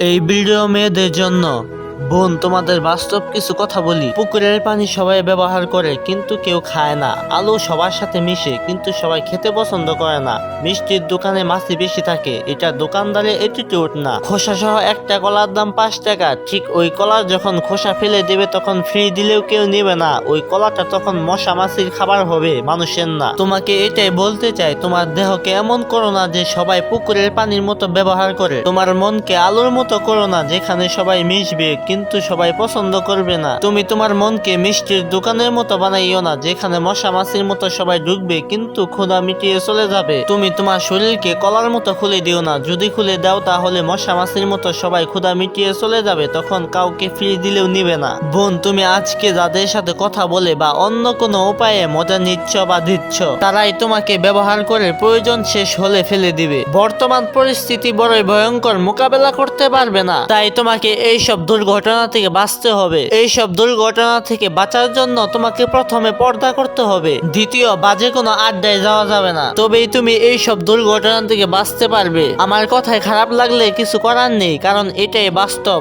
এই ভিডিও মেয়েদের জন্য। বোন, তোমাদের বাস্তব কিছু কথা বলি। পুকুরের পানি সবাই ব্যবহার করে, কিন্তু কেউ খায় না। আলু সবার সাথে মিশে, কিন্তু সবাই খেতে পছন্দ করে না। মিষ্টির দোকানে মাছি বেশি থাকে, এটা দোকানদারের এটিটিউড না। খোসা সহ একটা কলার দাম পাঁচ টাকা, ঠিক ওই কলার যখন খোসা ফেলে দেবে তখন ফ্রি দিলেও কেউ নেবে না। ওই কলাটা তখন মশা মাছির খাবার হবে, মানুষের না। তোমাকে এটাই বলতে চাই, তোমার দেহকে এমন করো না যে সবাই পুকুরের পানির মতো ব্যবহার করে। তোমার মনকে আলোর মতো করো না, যেখানে সবাই মিশবে, কিন্তু সবাই পছন্দ করবে না। তুমি তোমার মনকে মিষ্টির দোকানের মতো বানাইও না, যেখানে মশা মাছির মতো সবাই ঢুকবে কিন্তু ক্ষুধা মিটিয়ে চলে যাবে। তুমি তোমার শরীরকে কলার মতো খুলে দিও না, যদি খুলে দাও তাহলে মশা মাছির মতো সবাই ক্ষুধা মিটিয়ে চলে যাবে, তখন কাউকে ফ্রি দিলেও নিবে না। বোন, তুমি আজকে যাদের সাথে কথা বলে বা অন্য কোনো উপায়ে মজা নিচ্ছ বা দিচ্ছ, তারাই তোমাকে ব্যবহার করে প্রয়োজন শেষ হলে ফেলে দিবে। বর্তমান পরিস্থিতি বড়ই ভয়ঙ্কর, মোকাবেলা করতে পারবে না। তাই তোমাকে এইসব দুর্ঘটনা থেকে বাঁচতে হবে। এইসব দুর্ঘটনা থেকে বাঁচার জন্য তোমাকে প্রথমে পর্দা করতে হবে। দ্বিতীয়, বাজে কোনো আড্ডায় যাওয়া যাবে না। তবেই তুমি এইসব দুর্ঘটনা থেকে বাঁচতে পারবে। আমার কথায় খারাপ লাগলে কিছু করার নেই, কারণ এটাই বাস্তব।